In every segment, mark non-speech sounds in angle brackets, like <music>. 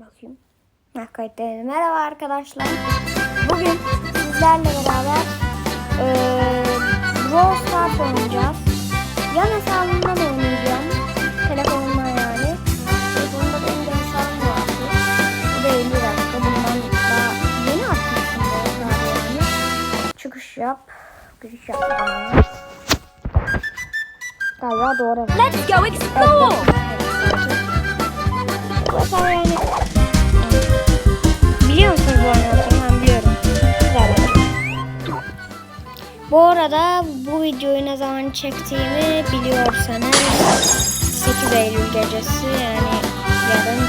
Bakayım. Ha, kayıttayım. Merhaba arkadaşlar. Bugün sizlerle beraber eee Brawl Stars oynayacağız. Yan hesabımdan oynayacağım. Telefonumdan yani. Telefonumda benim de hesabım vardı. Bu da 50 dakika. Bundan daha yeni atmıştım hesabı yani. Çıkış yap. Giriş yap. Galiba doğru. Let's go explore! Bu hesabı yani Biliyor musunuz bu oyunu? Ben biliyorum. Güzel. Bu arada bu videoyu ne zaman çektiğimi biliyorsanız 8 Eylül gecesi yani yarın.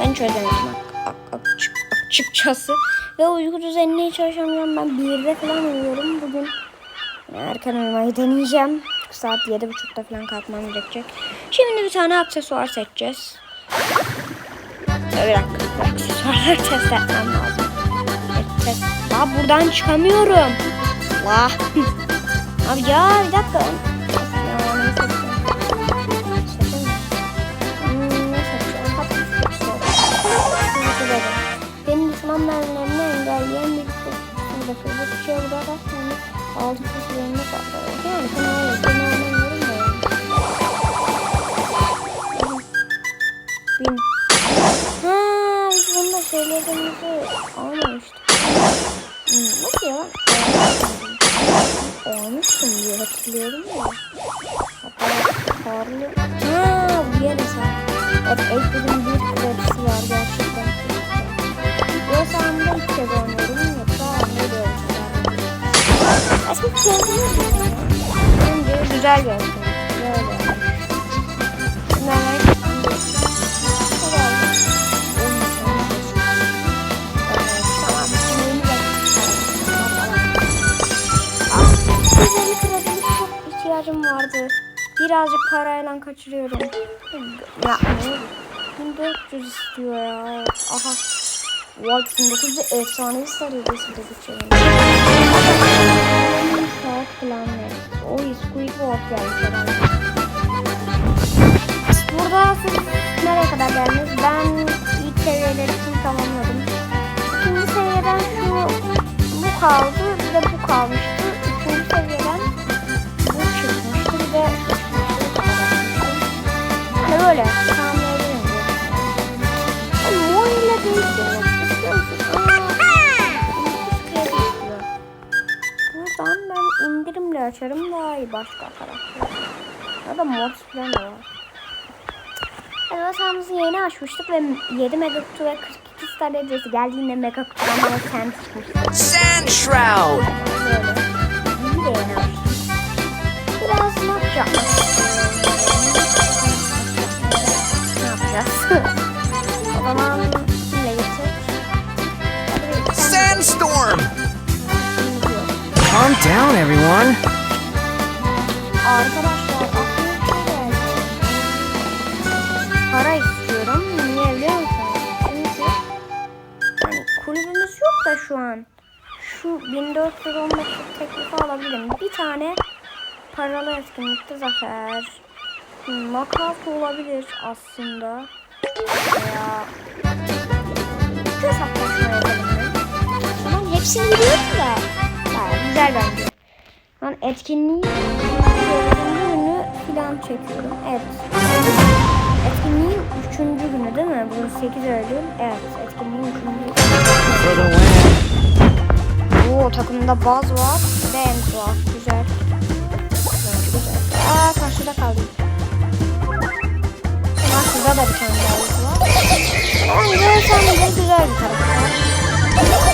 Ben çözemedim ak- açıkçası. Ve uyku düzenine hiç. Ben 1'de falan uyuyorum. Bugün erken uyumayı deneyeceğim. Saat 7.30'da falan kalkmam gerekecek. Şimdi bir tane aksesuar seçeceğiz. Bir dakika. Aksesuarları test etmem lazım. Evet, test. Daha buradan çıkamıyorum. Allah. <laughs> Abi ya bir dakika. Ya? Almıştım diye hatırlıyorum da. Hatta karlı. Ha, bu yer hesap. Evet, ekledim bir kredisi var gerçekten. Yoksa anda ilk kez oynuyorum yoksa ne de Aslında sevdim. Bence güzel bir Birazcık parayla kaçırıyorum. Ya ne? 1400 istiyor ya. Aha. Vay 1900 efsanevi sarıyordası da geçelim. Saat planları. Oy Squidward herhalde. Burada siz nereye kadar geldiniz? Ben ilk seviyeleri için tamamladım. İkinci seviyeden şu bu kaldı. Bir de bu kalmıştı. Açarım daha iyi başka karakter. Ya da mod falan da var. Evet hasamızı yeni açmıştık ve 7 mega kutu ve 42 star derecesi geldiğinde mega kutudan bana sen çıkmıştı. Sand Shroud! Böyle. İyi de yeni açtım. Biraz. Ne yapacağız? <laughs> o zaman kimle Sandstorm! Calm down, everyone. Para istiyorum. Niye biliyor? Çünkü yani kulübümüz yok da şu an. Şu 1415 teklifi alabilirim. Bir tane paralı etkinlikte zafer. Knockout olabilir aslında. Veya hesaplaşma yapalım? Tamam hepsini biliyorum da. Yani güzel bence. Ben etkinliği günü falan çekiyorum. Evet. Etkinliğin üçüncü günü değil mi? Bu 8 Eylül. Evet. Etkinliğin üçüncü win. Oo takımda baz var. Ve Enzo var. Güzel. Güzel. Aa karşıda kaldım. Karşıda da bir tane yüz var. Sen de güzel bir karakter.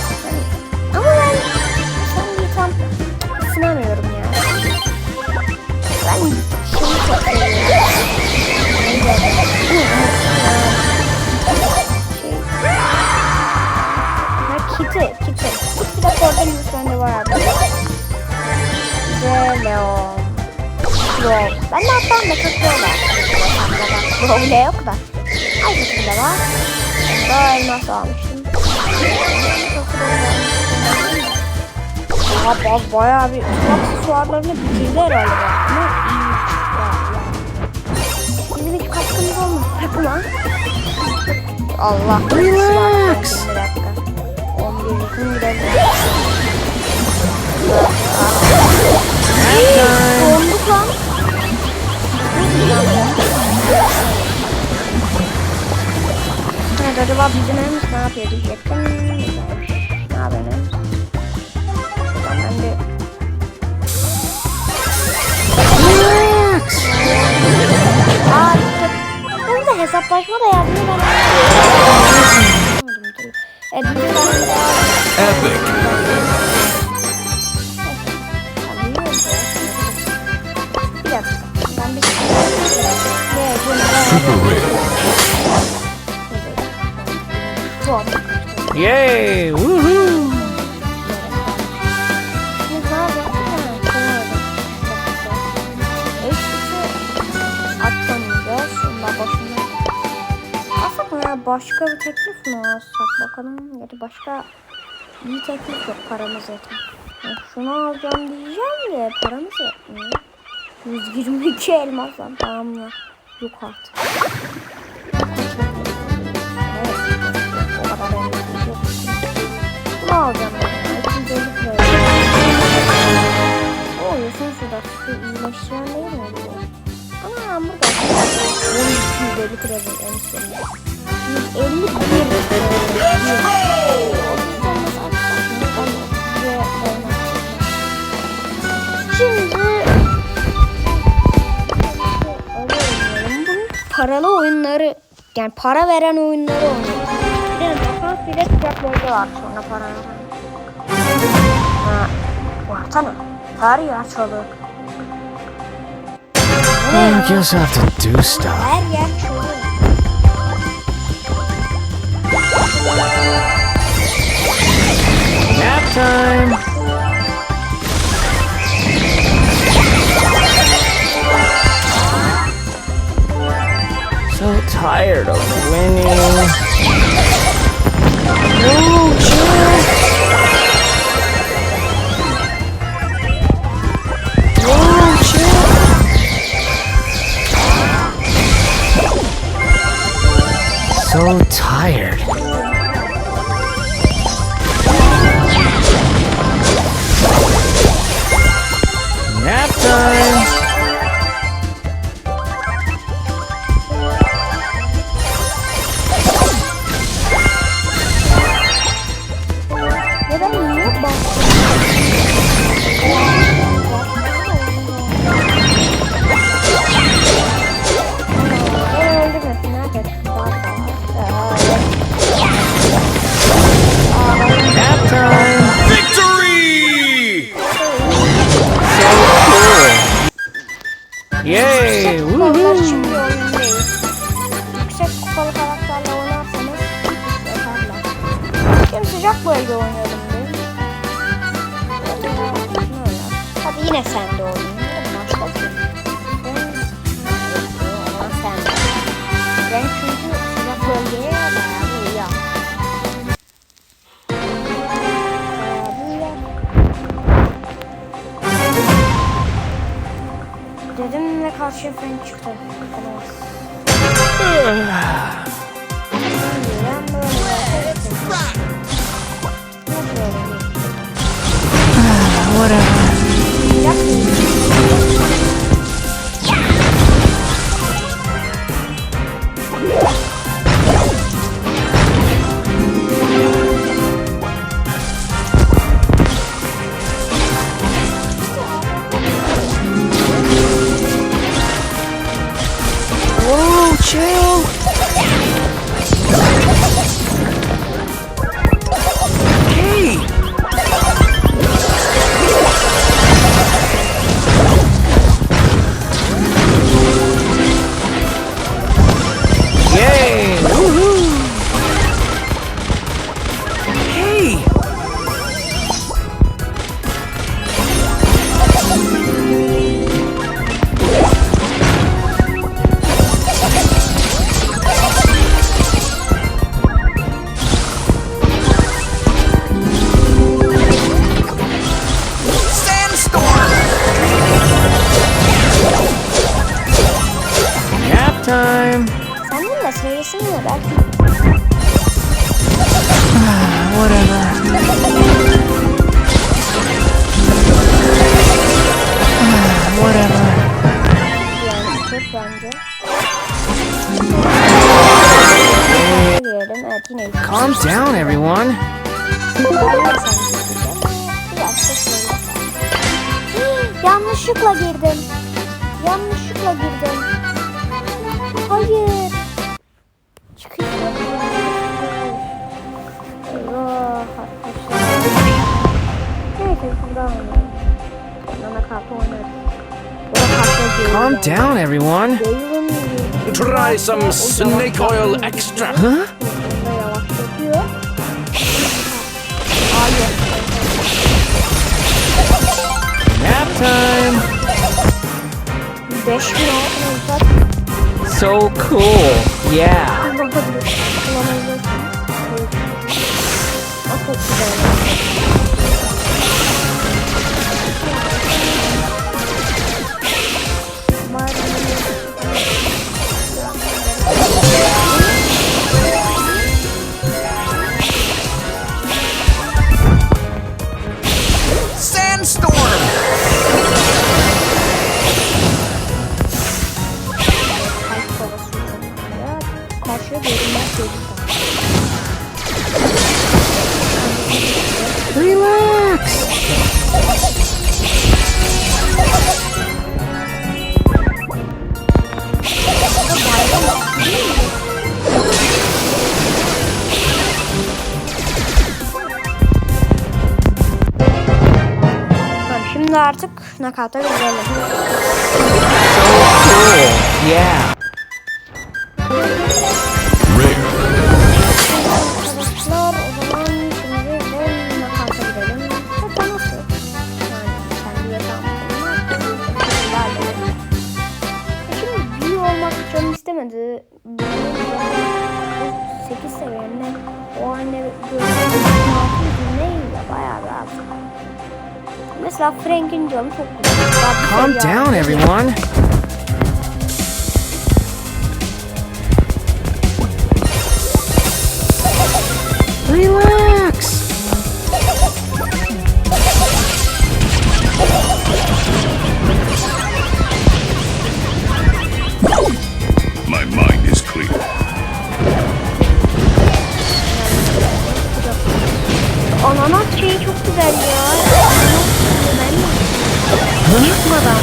Kitty, Kitty. Kitty de Cordelius bende var abi. Ve Leon. Brawl. Ben de hatta Mekakro var. Brawl bile yok da. Ay Kitty de var. Daha elmas almıştım. Çok. Aha bak bayağı bir tüm aksesuarlarını bitirdi herhalde. Ama Takılan. Allah. Relax. Bir dakika. 11 yakın gidelim. Donduk lan. Evet acaba bizim evimiz ne yapıyor diyecektim. Ne yapıyor evimiz? Ben bir Relax. Aa, de hesaplaşma da yardım eder. Evet, bir tane daha. Epic. Bir dakika. Ben bir Ne, bunu da- Super Rig. Tamam. Yay! Woohoo! Başka bir teklif mi alsak bakalım. Ya da başka iyi teklif yok paramız yeter. Ya şunu alacağım diyeceğim de paramız yetmiyor. 122 elmasdan tamam mı? Yok artık. Evet, o kadar elmas yok. Bunu alacağım ben. 250 lira. O yosun değil mi bu? Ana burada. 1250 kredi en sonunda. 150 bir. Şimdi bunun paralı oyunları yani para veren oyunları oynuyoruz. Bir de defans bir de bölge var sonra para veren. Ha, baksana. Her yer çalık. I ya? guess I have to do stuff. Her yer çalık. Nap time. So tired of winning. No, chill. No, chill. So tired. Yay! Kupalar şimdi oyun değil. Yüksek kupalı karakterle oynarsanız yeterler. Şimdi sıcak bölge oynayalım oynar? Hadi yine sen de oynayın. Karşı fren çıktı. Ah, whatever. Calm down, everyone. Yanlışlıkla girdim. Yanlışlıkla girdim. Hayır. Çıkış yok. Eyvah arkadaşlar. Neyse şuradan oynayalım. Nana kartı oynarız. Ya da kartla değil Calm yani. down, everyone. Değilim. Try some snake oil extra. Huh? Time. 5000 altın olsak So cool. Yeah. Relax. Tamam, şimdi artık nakata gidelim. Cool. Yeah. Calm down, everyone. Çıkmadı ama.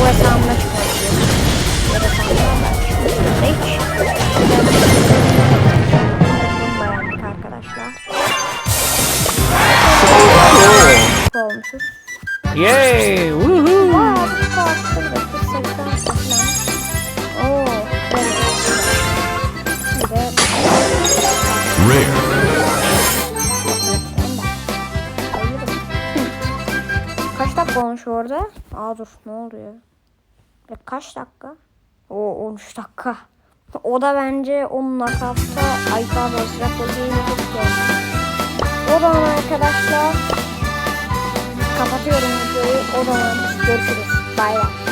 Bu hesabımda çıkmadı. Bu hesabımda ben hiç. Beğendik arkadaşlar. Olmuşuz. Yay. Woohoo. Dakika olmuş orada? Aa dur ne oluyor? Ya kaç dakika? O 13 dakika. O da bence 10 dakika. Ay pardon zor. O zaman arkadaşlar kapatıyorum videoyu. O zaman görüşürüz. Bay bay.